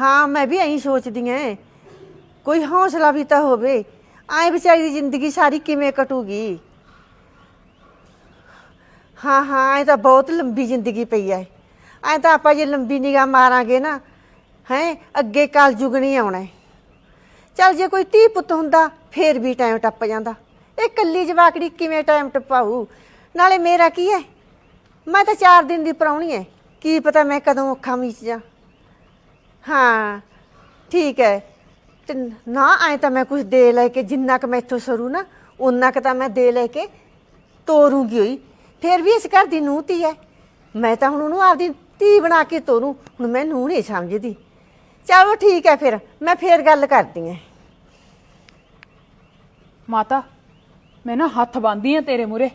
ਹਾਂ, ਮੈਂ ਵੀ ਐਂ ਸੋਚਦੀ ਐ। ਕੋਈ ਹੌਸਲਾ ਵੀ ਤਾਂ ਹੋਵੇ। ਐ ਵਿਚਾਰੀ ਦੀ ਜ਼ਿੰਦਗੀ ਸਾਰੀ ਕਿਵੇਂ ਕਟੂਗੀ? ਹਾਂ ਹਾਂ, ਐ ਤਾਂ ਬਹੁਤ ਲੰਬੀ ਜ਼ਿੰਦਗੀ ਪਈ ਐ। ਐ ਤਾਂ ਆਪਾਂ ਜੇ ਲੰਬੀ ਨਿਗਾਹ ਮਾਰਾਂਗੇ ਨਾ, ਹੈ, ਅੱਗੇ ਕੱਲ ਯੁਗ ਨਹੀਂ ਆਉਣਾ। ਹੈ। ਚੱਲ ਜੇ ਕੋਈ ਧੀ ਪੁੱਤ ਹੁੰਦਾ, ਫੇਰ ਵੀ ਟਾਈਮ ਟੱਪ ਜਾਂਦਾ। ਇਹ ਕੱਲੀ ਜਵਾਕੜੀ ਕਿਵੇਂ ਟਾਈਮ ਟਪਾਊ? ਨਾਲੇ ਮੇਰਾ ਕੀ ਹੈ ਮੈਂ ਤਾਂ 4 ਦਿਨ ਦੀ ਪਰਾਉਣੀ ਹੈ ਕੀ ਪਤਾ ਮੈਂ ਕਦੋਂ ਅੱਖਾਂ ਮੀਚ ਜਾ। ਹਾਂ, ਠੀਕ ਹੈ। ਤੇ ਨਾ ਐ ਤਾਂ ਮੈਂ ਕੁਝ ਦੇ ਲੈ ਕੇ, ਜਿੰਨਾ ਕ ਇੱਥੋਂ ਸਰੂ ਨਾ ਉਨਾ ਕ ਤਾਂ ਮੈਂ ਦੇ ਲੈ ਕੇ ਤੋਰੂਗੀ ਹੋਈ ਫਿਰ ਵੀ ਇਸ ਘਰ ਦੀ ਨੂੰਹ ਧੀ ਹੈ। ਮੈਂ ਤਾਂ ਹੁਣ ਉਹਨੂੰ ਆਪਦੀ ਧੀ ਬਣਾ ਕੇ ਤੋਰੂ, ਹੁਣ ਮੈਂ ਨੂੰਹ ਨਹੀਂ ਸਮਝਦੀ। ਚਲੋ ਠੀਕ ਹੈ ਫਿਰ, ਮੈਂ ਫੇਰ ਗੱਲ ਕਰਦੀ ਹਾਂ। ਮਾਤਾ, ਮੈਂ ਨਾ ਹੱਥ ਬੰਨ੍ਹਦੀ ਆ ਤੇਰੇ ਮੂਰੇ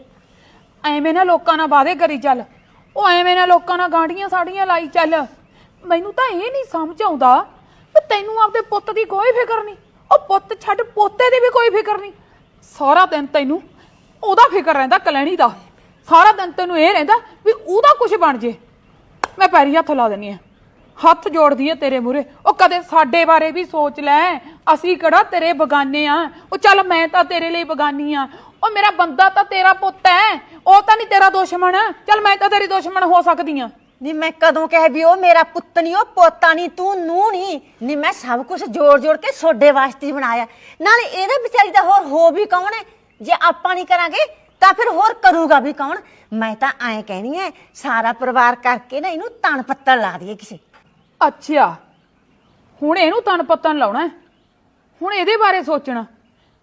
ਐਵੇਂ ਨਾ ਲੋਕਾਂ ਨਾਲ ਵਾਅਦੇ ਕਰੀ ਚੱਲ। ਉਹ ਐਵੇਂ ਨਾ ਲੋਕਾਂ ਨਾਲ ਗਾਂਢੀਆਂ ਸਾੜੀਆਂ ਲਾਈ ਚੱਲ। ਮੈਨੂੰ ਤਾਂ ਇਹ ਨਹੀਂ ਸਮਝ ਆਉਂਦਾ ਵੀ ਤੈਨੂੰ ਆਪਦੇ ਪੁੱਤ ਦੀ ਕੋਈ ਫਿਕਰ ਨਹੀਂ। ਉਹ ਪੁੱਤ ਛੱਡ, ਪੋਤੇ ਦੀ ਵੀ ਕੋਈ ਫਿਕਰ ਨਹੀਂ। ਸਾਰਾ ਦਿਨ ਤੈਨੂੰ ਉਹਦਾ ਫਿਕਰ ਰਹਿੰਦਾ ਕਲੈਣੀ ਦਾ। ਸਾਰਾ ਦਿਨ ਤੈਨੂੰ ਇਹ ਰਹਿੰਦਾ ਵੀ ਉਹਦਾ ਕੁਝ ਬਣ ਜੇ। ਮੈਂ ਪੈਰੀ ਹੱਥ ਲਾ ਦਿੰਨੀ ਆ ਹੱਥ ਜੋੜਦੀ ਏ ਤੇਰੇ ਮੂਰੇ ਉਹ ਕਦੇ ਸਾਡੇ ਬਾਰੇ ਵੀ ਸੋਚ ਲੈ। ਅਸੀਂ ਕਿਹੜਾ ਤੇਰੇ ਬਗਾਨੇ ਆ। ਉਹ ਚੱਲ ਮੈਂ ਤਾਂ ਤੇਰੇ ਲਈ ਬਗਾਨੀ ਆ। ਉਹ ਮੇਰਾ ਬੰਦਾ ਤਾਂ ਤੇਰਾ ਪੁੱਤ ਹੈ। ਉਹ ਤਾਂ ਨਹੀਂ ਤੇਰਾ ਦੁਸ਼ਮਣ। ਚੱਲ ਮੈਂ ਤਾਂ ਤੇਰੀ ਦੁਸ਼ਮਣ ਹੋ ਸਕਦੀ ਆ ਨੀ ਮੈਂ ਕਦੋਂ ਕਹਿ ਵੀ ਉਹ ਮੇਰਾ ਪੁੱਤ ਨਹੀਂ ਉਹ ਪੋਤਾ ਨਹੀਂ ਤੂੰ ਨੂੰ। ਨਹੀਂ ਨਹੀਂ ਮੈਂ ਸਭ ਕੁਝ ਜੋੜ ਜੋੜ ਕੇ ਸੋਡੇ ਵਾਸਤੇ ਹੀ ਬਣਾਇਆ। ਨਾਲੇ ਇਹਦਾ ਵਿਚਾਰੀ ਦਾ ਹੋਰ ਹੋ ਵੀ ਕੌਣ ਹੈ? ਜੇ ਆਪਾਂ ਨਹੀਂ ਕਰਾਂਗੇ, ਤਾਂ ਫਿਰ ਹੋਰ ਕਰੂਗਾ ਵੀ ਕੌਣ? ਮੈਂ ਤਾਂ ਐਂ ਕਹਿਣੀ ਹੈ ਸਾਰਾ ਪਰਿਵਾਰ ਕਰਕੇ ਨਾ ਇਹਨੂੰ ਤਣ ਪੱਤਲ ਲਾ ਦਈਏ ਕਿਸੇ। ਅੱਛਾ ਹੁਣ ਇਹਨੂੰ ਤਨ ਪੱਤਨ ਲਾਉਣਾ ਹੈ। ਹੁਣ ਇਹਦੇ ਬਾਰੇ ਸੋਚਣਾ।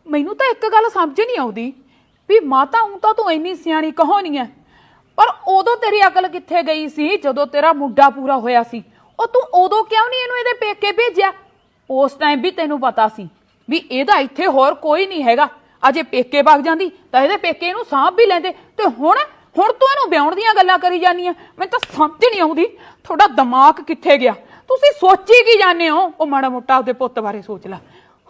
ਮੈਨੂੰ ਤਾਂ ਇੱਕ ਗੱਲ ਸਮਝ ਨਹੀਂ ਆਉਂਦੀ, ਵੀ ਮਾਤਾ ਹੂੰ ਤਾਂ ਤੂੰ ਇੰਨੀ ਸਿਆਣੀ ਕਹੋ ਨਹੀਂ ਹੈ ਪਰ ਉਦੋਂ ਤੇਰੀ ਅਕਲ ਕਿੱਥੇ ਗਈ ਸੀ? ਜਦੋਂ ਤੇਰਾ ਮੁੰਡਾ ਪੂਰਾ ਹੋਇਆ ਸੀ। ਉਹ ਤੂੰ ਉਦੋਂ ਕਿਉਂ ਨਹੀਂ ਇਹਨੂੰ ਇਹਦੇ ਪੇਕੇ ਭੇਜਿਆ? ਉਸ ਟਾਈਮ ਵੀ ਤੈਨੂੰ ਪਤਾ ਸੀ ਵੀ ਇਹਦਾ ਇੱਥੇ ਹੋਰ ਕੋਈ ਨਹੀਂ ਹੈਗਾ। ਅਜੇ ਪੇਕੇ ਵਗ ਜਾਂਦੀ, ਤਾਂ ਇਹਦੇ ਪੇਕੇ ਇਹਨੂੰ ਸਾਂਭ ਵੀ ਲੈਂਦੇ। ਤੇ ਹੁਣ ਹੁਣ ਤੂੰ ਇਹਨੂੰ ਵਿਆਹਣ ਦੀਆਂ ਗੱਲਾਂ ਕਰੀ ਜਾਂਦੀ ਆ। ਮੈਨੂੰ ਤਾਂ ਸਮਝ ਨਹੀਂ ਆਉਂਦੀ, ਤੁਹਾਡਾ ਦਿਮਾਗ ਕਿੱਥੇ ਗਿਆ? ਤੁਸੀਂ ਸੋਚੀ ਕੀ ਜਾਂਦੇ ਹੋ? ਉਹ ਮਾੜਾ ਮੋਟਾ ਆਪਦੇ ਪੁੱਤ ਬਾਰੇ ਸੋਚ ਲੈ।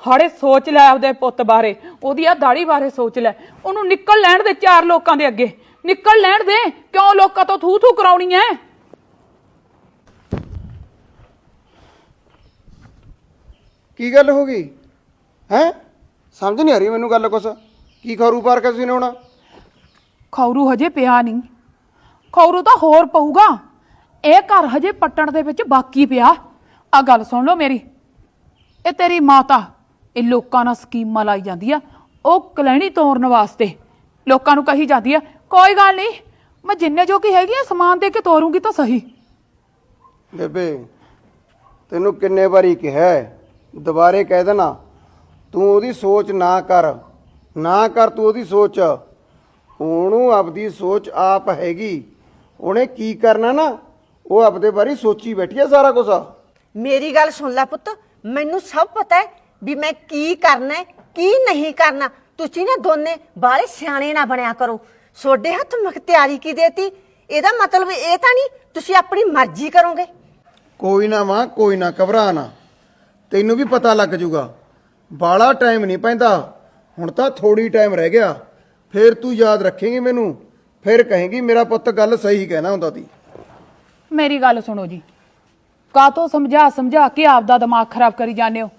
ਹਾੜੇ ਸੋਚ ਲੈ ਆਪਦੇ ਪੁੱਤ ਬਾਰੇ, ਉਹਦੀ ਆ ਦਾੜੀ ਬਾਰੇ ਸੋਚ ਲੈ। ਉਹਨੂੰ ਨਿਕਲ ਲੈਣ ਦੇ ਚਾਰ ਲੋਕਾਂ ਦੇ ਅੱਗੇ। ਨਿਕਲ ਲੈਣ ਦੇ ਕਿਉਂ ਲੋਕਾਂ ਤੋਂ ਥੂ ਥੂ ਕਰਾਉਣੀ ਐ? ਕੀ ਗੱਲ ਹੋ ਗਈ? ਹੈ? ਸਮਝ ਨਹੀਂ ਆ ਰਹੀ ਮੈਨੂੰ ਗੱਲ ਕੁਛ। ਕੀ ਖਰੂ ਪਾਰ ਕੇ ਤੁਸੀਂ ਨੇ ਹੋਣਾ ਖੌਰੂ ਹਜੇ ਪਿਆ ਨਹੀਂ। ਖੌਰੂ ਤਾਂ ਹੋਰ ਪਊਗਾ। ਇਹ ਘਰ ਹਜੇ ਪੱਟਣ ਦੇ ਵਿੱਚ ਬਾਕੀ ਪਿਆ। ਆ ਗੱਲ ਸੁਣ ਲਓ ਮੇਰੀ। ਇਹ ਤੇਰੀ ਮਾਤਾ। ਇਹ ਲੋਕਾਂ ਨਾਲ ਸਕੀਮਾਂ ਲਾਈ ਜਾਂਦੀ ਆ। ਉਹ ਕਲੈਣੀ ਤੋੜਨ ਵਾਸਤੇ। ਲੋਕਾਂ ਨੂੰ ਕਹੀ ਜਾਂਦੀ ਆ ਕੋਈ ਗੱਲ ਨਹੀਂ ਮੈਂ ਜਿੰਨੇ ਜੋ ਕੀ ਹੈਗੀ ਆ ਸਮਾਨ ਦੇ ਕੇ ਤੋਰੂੰਗੀ ਤਾਂ ਸਹੀ। ਬੇਬੇ ਤੈਨੂੰ ਕਿੰਨੇ ਵਾਰੀ ਕਿਹਾ ਹੈ, ਦੁਬਾਰੇ ਕਹਿ ਦੇਣਾ ਤੂੰ ਉਹਦੀ ਸੋਚ ਨਾ ਕਰ ਨਾ ਕਰ ਤੂੰ ਉਹਦੀ ਸੋਚ। ਉਹਨੂੰ ਆਪਦੀ ਸੋਚ ਆਪ ਹੈਗੀ ਉਹਨੇ ਕੀ ਕਰਨਾ ਨਾ ਉਹ ਆਪਦੇ ਬਾਰੇ ਸੋਚੀ ਬੈਠੀ ਹੈ ਸਾਰਾ ਕੁਝ ਮੇਰੀ ਗੱਲ ਸੁਣ ਲੈ ਪੁੱਤ ਮੈਨੂੰ ਸਭ ਪਤਾ ਹੈ ਵੀ ਮੈਂ ਕੀ ਕਰਨਾ ਹੈ ਕੀ ਨਹੀਂ ਕਰਨਾ। ਤੁਸੀਂ ਨਾ ਦੋਨੇ ਬਾਲੇ ਸਿਆਣੇ ਨਾ ਬਣਿਆ ਕਰੋ। ਸੋਡੇ ਹੱਥ ਮੁਖਤਿਆਰੀ ਕੀ ਦੇਤੀ? ਇਹਦਾ ਮਤਲਬ ਇਹ ਤਾਂ ਨਹੀਂ ਤੁਸੀਂ ਆਪਣੀ ਮਰਜ਼ੀ ਕਰੋਗੇ। ਕੋਈ ਨਾ ਮਾਂ ਕੋਈ ਨਾ ਘਬਰਾ ਨਾ। ਤੈਨੂੰ ਵੀ ਪਤਾ ਲੱਗ ਜੂਗਾ। ਬਾਲਾ ਟਾਈਮ ਨਹੀਂ ਪੈਂਦਾ। ਹੁਣ ਤਾਂ ਥੋੜੀ ਟਾਈਮ ਰਹਿ ਗਿਆ। ਫੇਰ ਤੂੰ ਯਾਦ ਰੱਖੇਂਗੀ ਮੈਨੂੰ। ਫਿਰ ਕਹੇਂਗੀ ਮੇਰਾ ਪੁੱਤ ਗੱਲ ਸਹੀ ਕਹਿਣਾ ਹੁੰਦਾ ਦੀ ਮੇਰੀ ਗੱਲ ਸੁਣੋ ਜੀ। ਕਾਤੋਂ ਸਮਝਾ ਸਮਝਾ ਕੇ ਆਪਦਾ ਦਿਮਾਗ ਖਰਾਬ ਕਰੀ ਜਾਂਦੇ ਹੋ?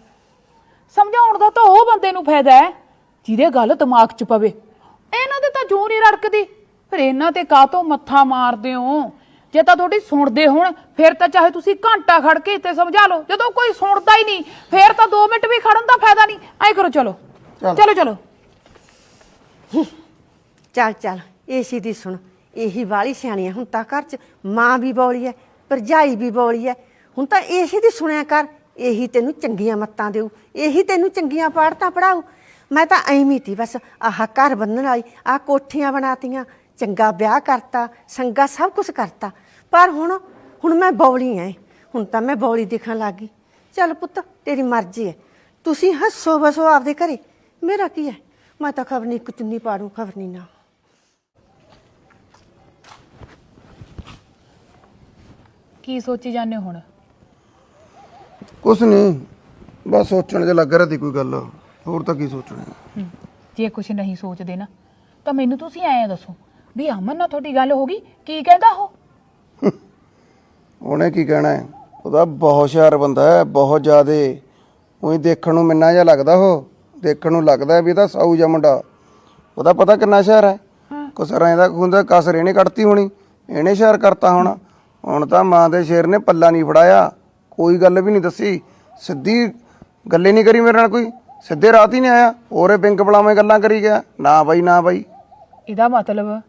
ਸਮਝਾਉਣ ਦਾ ਤਾਂ ਉਹ ਬੰਦੇ ਨੂੰ ਫਾਇਦਾ ਹੈ। ਜਿਹਦੇ ਗੱਲ ਦਿਮਾਗ 'ਚ ਪਵੇ। ਇਹਨਾਂ ਦੇ ਤਾਂ ਜੂ ਨਹੀਂ ਰੜਕਦੀ। ਫਿਰ ਇਹਨਾਂ ਤੇ ਕਾਤੋਂ ਮੱਥਾ ਮਾਰਦੇ ਹੋ? ਜੇ ਤਾਂ ਤੁਹਾਡੀ ਸੁਣਦੇ ਹੋਣ ਫਿਰ ਤਾਂ ਚਾਹੇ ਤੁਸੀਂ ਘੰਟਾ ਖੜ ਕੇ ਇੱਥੇ ਸਮਝਾ ਲਓ। ਜਦੋਂ ਕੋਈ ਸੁਣਦਾ ਹੀ ਨਹੀਂ ਫਿਰ ਤਾਂ 2 ਮਿੰਟ ਵੀ ਖੜਨ ਦਾ ਫਾਇਦਾ ਨਹੀਂ। ਐ ਕਰੋ ਚਲੋ। ਚਲੋ। ਚਲੋ ਚਲੋ। ਚੱਲ ਚੱਲ ਏਸੀ ਦੀ ਸੁਣ। ਇਹੀ ਵਾਲੀ ਸਿਆਣੀ ਹੁਣ ਤਾਂ ਘਰ 'ਚ ਮਾਂ ਵੀ ਬੋਲੀ ਹੈ ਭਰਜਾਈ ਵੀ ਬੋਲੀ ਹੈ ਹੁਣ ਤਾਂ ਏਸੀ ਦੀ ਸੁਣਿਆ ਕਰ। ਇਹੀ ਤੈਨੂੰ ਚੰਗੀਆਂ ਮੱਤਾਂ ਦੇਊ। ਇਹੀ ਤੈਨੂੰ ਚੰਗੀਆਂ ਪਾੜਤਾਂ ਪੜਾਊ ਮੈਂ ਤਾਂ ਐਵੇਂ ਤੀ ਬਸ ਆਹ ਘਰ ਬੰਨਣ ਵਾਲੀ ਆਹ ਕੋਠੀਆਂ ਬਣਾਤੀਆਂ ਚੰਗਾ ਵਿਆਹ ਕਰਤਾ ਸੰਗਾ ਸਭ ਕੁਝ ਕਰਤਾ। ਪਰ ਹੁਣ ਹੁਣ ਮੈਂ ਬੌਲੀ ਐ ਹੁਣ ਤਾਂ ਮੈਂ ਬੌਲੀ ਦਿਖਣ ਲੱਗੀ ਚੱਲ ਪੁੱਤ ਤੇਰੀ ਮਰਜ਼ੀ ਹੈ ਤੁਸੀਂ ਹੱਸੋ ਬਸੋ ਆਪਦੇ ਘਰੇ ਮੇਰਾ ਕੀ ਹੈ ਮੈਂ ਤਾਂ ਖਬਰ ਨਹੀਂ ਇੱਕ ਚੁੰਨੀ ਪਾੜੂ ਖਬਰ ਨਹੀਂ ਨਾ। ਕੀ ਸੋਚੀ ਜਾਂਦੇ ਹੋ ਹੁਣ? ਕੁਛ ਨਹੀਂ ਬਸ ਸੋਚਣ 'ਚ ਲੱਗ ਰਿਹਾ ਸੀ ਕੋਈ ਗੱਲ। ਹੋਰ ਤਾਂ ਕੀ ਸੋਚਣਾ ਹਮ, ਜੇ ਕੁਝ ਨਹੀਂ ਸੋਚਦੇ ਨਾ ਤਾਂ ਮੈਨੂੰ ਤੁਸੀਂ ਐਂ ਦੱਸੋ ਵੀ ਅਮਨ ਨਾਲ ਤੁਹਾਡੀ ਗੱਲ ਹੋ ਗਈ ਕੀ ਕਹਿੰਦਾ ਉਹ? ਉਹਨੇ ਕੀ ਕਹਿਣਾ ਹੈ? ਉਹਦਾ ਬਹੁਤ ਹੁਸ਼ਿਆਰ ਬੰਦਾ ਹੈ ਬਹੁਤ ਜ਼ਿਆਦੇ। ਉਹੀ ਦੇਖਣ ਨੂੰ ਮਿੰਨਾ ਜਿਹਾ ਲੱਗਦਾ ਉਹ ਦੇਖਣ ਨੂੰ ਲੱਗਦਾ ਵੀ ਇਹਦਾ ਸਾਊ ਜਿਹਾ ਮੁੰਡਾ। ਉਹਦਾ ਪਤਾ ਕਿੰਨਾ ਹੁਸ਼ਿਆਰ ਹੈ? ਕੁਸਰਾਂ ਇਹਦਾ ਹੁੰਦਾ ਕਸਰ ਇਹਨੇ ਕੱਢਤੀ ਹੋਣੀ। ਇਹਨੇ ਹੁਸ਼ਿਆਰ ਕਰਤਾ ਹੋਣਾ। ਹੁਣ ਤਾਂ ਮਾਂ ਦੇ ਸ਼ੇਰ ਨੇ ਪੱਲਾ ਨਹੀਂ ਫੜਾਇਆ। ਕੋਈ ਗੱਲ ਵੀ ਨਹੀਂ ਦੱਸੀ। ਸਿੱਧੀ ਗੱਲੇ ਨਹੀਂ ਕਰੀ ਮੇਰੇ ਨਾਲ ਕੋਈ। ਸਿੱਧੇ ਰਾਤ ਹੀ ਨਹੀਂ ਆਇਆ। ਉਹਰੇ ਬਿੰਕ ਬਲਾਵੇਂ ਗੱਲਾਂ ਕਰੀ ਗਿਆ। ਨਾ ਬਾਈ ਨਾ ਬਾਈ। ਇਹਦਾ ਮਤਲਬ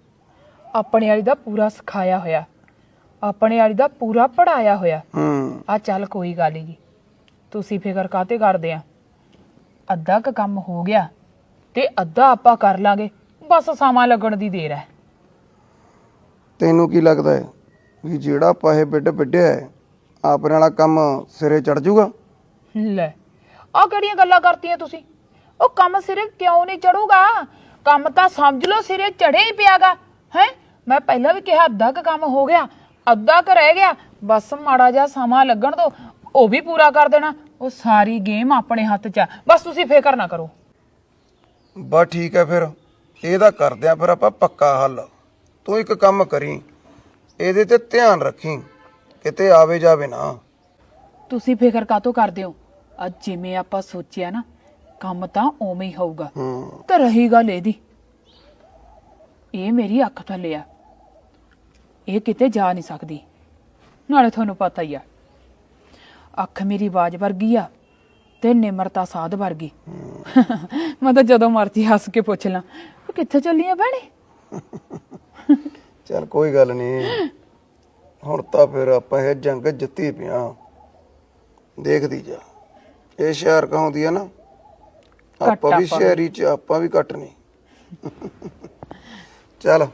ਆਪਣੇ ਵਾਲੀ ਦਾ ਪੂਰਾ ਸਿਖਾਇਆ ਹੋਇਆ। ਆਪਣੇ ਵਾਲੀ ਦਾ ਪੂਰਾ ਪੜਾਇਆ ਹੋਇਆ। ਹੂੰ। ਆ ਚੱਲ ਕੋਈ ਗੱਲ ਨਹੀਂ ਤੁਸੀਂ ਫਿਕਰ ਕਾਤੇ ਕਰਦੇ ਆ? ਅੱਧਾ ਕ ਕੰਮ ਹੋ ਗਿਆ ਤੇ ਅੱਧਾ ਆਪਾਂ ਕਰ ਲਾਂਗੇ। ਬਸ ਸਮਾਂ ਲੱਗਣ ਦੀ ਦੇਰ ਹੈ। ਤੈਨੂੰ ਕੀ ਲੱਗਦਾ ਹੈ ਵੀ ਜਿਹੜਾ ਪਾਹੇ ਬਿੱਡ ਵਿੱਢਿਆ ਹੈ ਆਪਣੇ ਵਾਲਾ ਕੰਮ ਸਿਰੇ ਚੜ ਜਾਊਗਾ ਲੈ। ਆ ਕਿਹੜੀਆਂ ਗੱਲਾਂ ਕਰਤੀਆਂ ਤੁਸੀਂ? ਉਹ ਕੰਮ ਸਿਰੇ ਕਿਉਂ ਨਹੀਂ ਚੜੂਗਾ? ਕੰਮ ਤਾਂ ਸਮਝ ਲਓ ਸਿਰੇ ਚੜਿਆ ਹੀ ਪਿਆਗਾ। ਹੈ? ਮੈਂ ਪਹਿਲਾਂ ਵੀ ਕਿਹਾ ਅੱਧਾ ਕ ਕੰਮ ਹੋ ਗਿਆ ਅੱਧਾ ਕ ਰਹਿ ਗਿਆ ਬਸ ਮਾੜਾ ਜਿਹਾ ਸਮਾਂ ਲੱਗਣ ਤੋਂ ਉਹ ਵੀ ਪੂਰਾ ਕਰ ਦੇਣਾ। ਉਹ ਸਾਰੀ ਗੇਮ ਆਪਣੇ ਹੱਥ 'ਚ ਆ। ਬਸ ਤੁਸੀਂ ਫਿਕਰ ਨਾ ਕਰੋ। ਬਸ ਠੀਕ ਹੈ ਫਿਰ। ਇਹਦਾ ਕਰਦੇ ਆ ਫਿਰ ਆਪਾਂ ਪੱਕਾ ਹੱਲ। ਤੂੰ ਇੱਕ ਕੰਮ ਕਰੀ ਇਹਦੇ ਤੇ ਧਿਆਨ ਰੱਖੀ। ਕਿਤੇ ਆਵੇ ਜਾਵੇ ਨਾ। ਤੁਸੀਂ ਫਿਕਰ ਕਾਤੋਂ ਕਰਦੇ ਹੋ? ਅੱਜ ਜਿਵੇਂ ਆਪਾਂ ਸੋਚਿਆ ਨਾ ਕੰਮ ਤਾਂ ਉਵੇਂ ਹੀ ਹੋਊਗਾ। ਹੂੰ। ਤਾਂ ਰਹੀ ਗੱਲ ਇਹਦੀ। ਇਹ ਮੇਰੀ ਅੱਖ ਥੱਲੇ ਆ। ਇਹ ਕਿਤੇ ਜਾ ਨਹੀਂ ਸਕਦੀ। ਨਾਲੇ ਤੁਹਾਨੂੰ ਪਤਾ ਹੀ ਆ ਅੱਖ ਮੇਰੀ ਬਾਜ ਵਰਗੀ ਆ ਤੇ ਨਿਮਰਤਾ ਸਾਧ ਵਰਗੀ। ਮੈਂ ਤਾਂ ਜਦੋਂ ਮਰਜ਼ੀ ਹੱਸ ਕੇ ਪੁੱਛ ਲਾਂ ਉਹ ਕਿੱਥੇ ਚੱਲੀ ਆ ਭੈਣੇ? ਚੱਲ ਕੋਈ ਗੱਲ ਨਹੀਂ ਹੁਣ ਤਾਂ ਫਿਰ ਆਪਾਂ ਇਹ ਜੰਗ ਜਿੱਤੀ ਪਿਆ। ਦੇਖਦੀ ਜਾ। ਇਹ ਸ਼ਹਿਰ ਕਹਾਉਂਦੀ ਆ ਨਾ? ਆਪਾਂ ਵੀ। ਸ਼ਹਿਰੀ ਚ ਆਪਾਂ ਵੀ ਘੱਟ ਨਹੀਂ। ਚੱਲ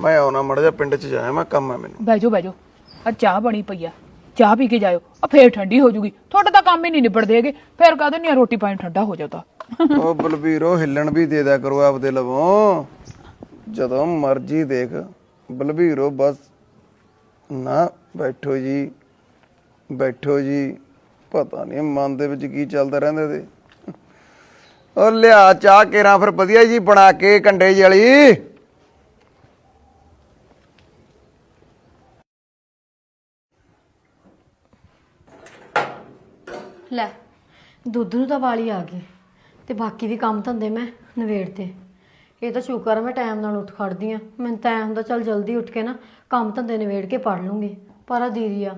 ਮੈਂ ਆਉਣਾ ਮੜ ਜਾ ਪਿੰਡ ਚ ਜਾਇਆ ਮੈਂ ਕੰਮ ਆ ਮੈਨੂੰ। ਬਹਿ ਜਾਓ ਬਹਿ ਜਾਓ। ਆ ਚਾਹ ਬਣੀ ਪਈ ਆ। ਚਾਹ ਪੀ ਕੇ ਜਾਇਓ। ਆ ਫੇਰ ਠੰਡੀ ਹੋ ਜੂਗੀ। ਤੁਹਾਡਾ ਤਾਂ ਕੰਮ ਹੀ ਨਹੀਂ ਨਿਬੜਦੇ ਹੈਗੇ। ਫੇਰ ਕਹਦੇ ਨਹੀਂ ਰੋਟੀ ਪਾਣੀ ਠੰਡਾ ਹੋ ਜਾਊ ਉਹ ਬਲਬੀਰੋ ਹਿੱਲਣ ਵੀ ਦੇ ਦਿਆ ਕਰੋ ਆਪਦੇ ਲਵੋਂ। ਜਦੋਂ ਮਰਜ਼ੀ ਦੇਖ। ਬਲਬੀਰੋ ਬਸ ਨਾ ਬੈਠੋ ਜੀ। ਬੈਠੋ ਜੀ। ਪਤਾ ਨਹੀਂ ਮਨ ਦੇ ਵਿੱਚ ਕੀ ਚੱਲਦਾ ਰਹਿੰਦਾ ਤੇ ਉਹ ਲਿਆ ਚਾਹ ਕੇਰਾਂ ਫਿਰ ਵਧੀਆ ਜੀ ਬਣਾ ਕੇ ਕੰਡੇ ਜਿਹੀ ਲੈ, ਦੁੱਧ ਨੂੰ ਤਾਂ ਵਾਲੀ ਆ ਗਈ ਤੇ ਬਾਕੀ ਵੀ ਕੰਮ ਧੰਦੇ ਮੈਂ ਨਵੇੜਤੇ ਇਹ ਤਾਂ ਸ਼ੁਕਰ ਆ ਮੈਂ ਟਾਈਮ ਨਾਲ ਉੱਠ ਖੜਦੀ ਆ। ਮੈਨੂੰ ਤਾਂ ਐਂ ਹੁੰਦਾ ਚੱਲ ਜਲਦੀ ਉੱਠ ਕੇ ਨਾ ਕੰਮ ਧੰਦੇ ਨਵੇੜ ਕੇ ਪੜ ਲੂੰਗੀ। ਪਰ ਆ ਦੀਦੀ ਆ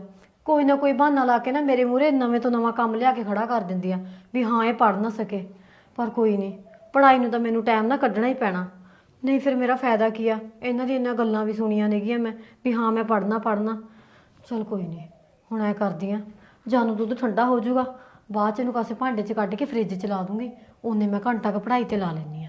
ਕੋਈ ਨਾ ਕੋਈ ਬਹਾਨਾ ਲਾ ਕੇ ਨਾ ਮੇਰੇ ਮੂਹਰੇ ਨਵੇਂ ਤੋਂ ਨਵਾਂ ਕੰਮ ਲਿਆ ਕੇ ਖੜਾ ਕਰ ਦਿੰਦੀ ਆ ਵੀ ਹਾਂ, ਇਹ ਪੜ ਨਾ ਸਕੇ। ਪਰ ਕੋਈ ਨਹੀਂ, ਪੜ੍ਹਾਈ ਨੂੰ ਤਾਂ ਮੈਨੂੰ ਟਾਈਮ ਨਾ ਕੱਢਣਾ ਹੀ ਪੈਣਾ। ਨਹੀਂ ਫਿਰ ਮੇਰਾ ਫਾਇਦਾ ਕੀ ਆ? ਇਹਨਾਂ ਦੀ ਇਹਨਾਂ ਗੱਲਾਂ ਵੀ ਸੁਣੀਆਂ ਨੇਗੀਆਂ ਮੈਂ ਵੀ ਹਾਂ, ਮੈਂ ਪੜਨਾ ਪੜਨਾ ਚਲ ਕੋਈ ਨਹੀਂ, ਹੁਣ ਐ ਕਰਦੀ ਆ। ਜਾਨੂੰ ਦੁੱਧ ਠੰਡਾ ਹੋ ਜਾਊਗਾ, ਬਾਅਦ ਚ ਇਹਨੂੰ ਕਾਸੇ ਭਾਂਡੇ ਚ ਕੱਢ ਕੇ ਫ੍ਰਿਜ ਚ ਲਾ ਦੂੰਗੀ। ਉਹਨੇ ਮੈਂ ਘੰਟਾ ਕੁ ਪੜ੍ਹਾਈ ਤੇ ਲਾ ਲੈਂਦੀ